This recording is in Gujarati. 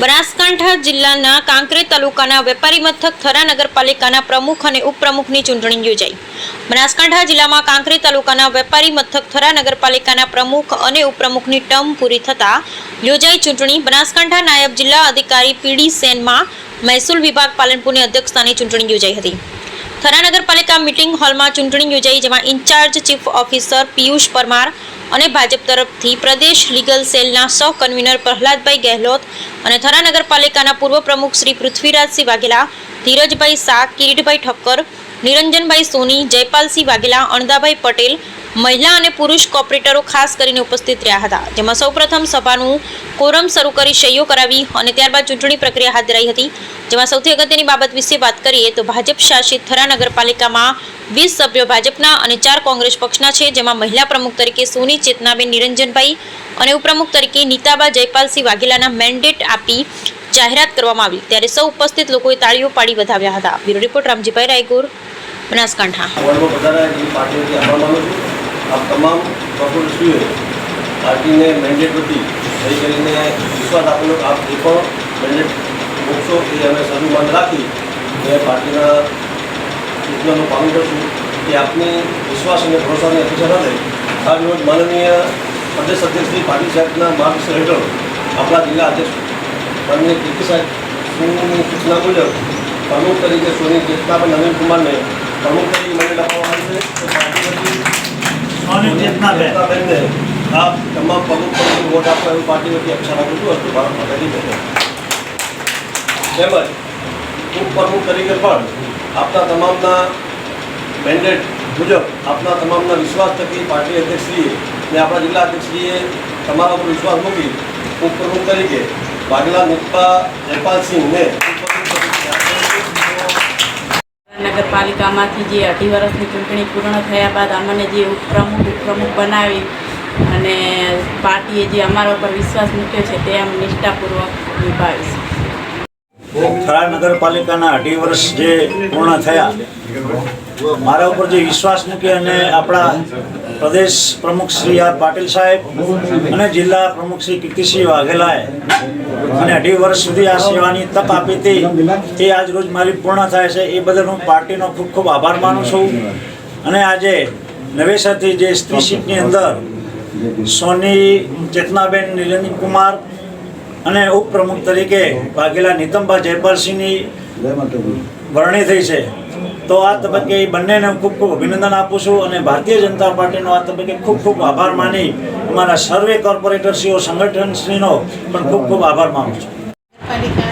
બનાસકાંઠા જિલ્લાના કાંકરેજ તાલુકાના વેપારી મથક થરા નગરપાલિકાના પ્રમુખ અને ઉપપ્રમુખની ચૂંટણી યોજાઈ. બનાસકાંઠા જિલ્લામાં કાંકરેજ તાલુકાના વેપારી મથક થરા નગરપાલિકાના પ્રમુખ અને ઉપપ્રમુખની ટર્મ પૂરી થતા યોજાઈ ચૂંટણી. બનાસકાંઠા નાયબ જિલ્લા અધિકારી પીડી સેનમાં મહેસૂલ વિભાગ પાલનપુરની અધ્યક્ષતાની ચૂંટણી યોજાઈ હતી. થરા નગરપાલિકા મિટિંગ હોલમાં ચૂંટણી યોજાઈ, જેમાં in charge chief officer Piyush Parmar અને ભાજપ તરફથી પ્રદેશ લીગલ સેલના સહ કન્વીનર પ્રહલાદભાઈ ગેહલોત અને થરા નગરપાલિકાના પૂર્વ પ્રમુખ શ્રી પૃથ્વીરાજસિંહ વાઘેલા, ધીરજભાઈ શાહ, કિરીટભાઈ ઠક્કર, નિરંજનભાઈ સોની, જયપાલસિંહ વાઘેલા અણદાભાઈ પટેલ, મહિલા અને પુરુષ કોપરેટરો ખાસ કરીને ઉપસ્થિત રહ્યા હતા. જેમાં સૌપ્રથમ સભાનું કોરમ શરૂ કરી સહીઓ કરાવી અને ત્યારબાદ ચૂંટણી પ્રક્રિયા હાથ ધરાઈ હતી. જેમાં સૌથી અગત્યની બાબત વિશે વાત કરીએ તો ભાજપ શાસિત થરા નગરપાલિકામાં વીસ સભ્યો ભાજપના અને ચાર કોંગ્રેસ પક્ષના છે, જેમાં મહિલા પ્રમુખ તરીકે સોની, ચેતનાબેન નિરંજનભાઈ અને ઉપપ્રમુખ તરીકે નીતાબા જયપાલસિંહ વાઘેલાના મેન્ડેટ આપી જાહેરાત કરવામાં આવી. ત્યારે સૌ ઉપસ્થિત લોકોએ તાળીઓ પાડી વધાવ્યા હતા. Bureau report, Ramjibhai Raygur, Banaskantha. તમામ પાર્ટીને મેન્ડેટ હતી કરીને વિશ્વાસ આપેલો, આપ જે પણ મેન્ડેટ એ અમે સર્વમાન રાખી અને પાર્ટીના સૂચનાનું પાલન કરશું. કે આપની વિશ્વાસ અને ભરોસાની અપેક્ષા ન રહે આજ રોજ માનનીય પ્રદેશ અધ્યક્ષ શ્રી પાટીલ સાહેબના માર્ગદર્શન હેઠળ આપણા જિલ્લા અધ્યક્ષ માનનીય કીર્તિ સાહેબની સૂચના મુજબ પ્રમુખ તરીકે સોની ચેતનાબેન નવીન કુમારને પ્રમુખ તરીકે મને લખવામાં આવ્યું છે. સોની આપ તમામ પ્રમુખ પ્રમુખ વોટ આપવા એવું પાર્ટી વતી અપેક્ષા રાખું છું. અસ્તુ ભારત માતાજી તેમજ ઉપપ્રમુખ તરીકે પણ આપના તમામના મેન્ડેટ મુજબ આપના તમામના વિશ્વાસ થકી પાર્ટી અધ્યક્ષશ્રીએ અને આપણા જિલ્લા અધ્યક્ષશ્રીએ તમારા પર વિશ્વાસ મૂકી ઉપપ્રમુખ તરીકે વાઘલા નિપા જયપાલસિંહને નગરપાલિકામાંથી જે અઢી વર્ષની ચૂંટણી પૂર્ણ થયા બાદ અમને જે ઉપપ્રમુખ ઉપપ્રમુખ બનાવી અને પાર્ટીએ જે અમારા ઉપર વિશ્વાસ મૂક્યો છે તે અમે નિષ્ઠાપૂર્વક નિભાવીશ. થરા નગરપાલિકાના અઢી વર્ષ જે પૂર્ણ થયા, મારા ઉપર જે વિશ્વાસ મૂકી અને આપણા પ્રદેશ પ્રમુખ શ્રી આર પાટીલ સાહેબ અને જિલ્લા પ્રમુખ શ્રી કીર્તિસિંહ વાઘેલાએ અને અઢી વર્ષ સુધી આ સેવાની તક આપી હતી. એ આજ રોજ મારી પૂર્ણ થાય છે. એ બદલ હું પાર્ટીનો ખૂબ ખૂબ આભાર માનું છું. અને આજે નવેસરથી જે સ્ત્રી સીટની અંદર સોની ચેતનાબેન નિરંજન કુમાર અને ઉપપ્રમુખ તરીકે વાઘેલા નીતમબા જયપાલસિંહની વરણી થઈ છે. તો આ તબક્કે બંનેને હું ખૂબ ખૂબ અભિનંદન આપું છું અને ભારતીય જનતા પાર્ટીનો આ તબક્કે ખૂબ ખૂબ આભાર માની અમારા સર્વે કોર્પોરેટરશ્રીઓ, સંગઠનશ્રીનો પણ ખૂબ ખૂબ આભાર માનું છું.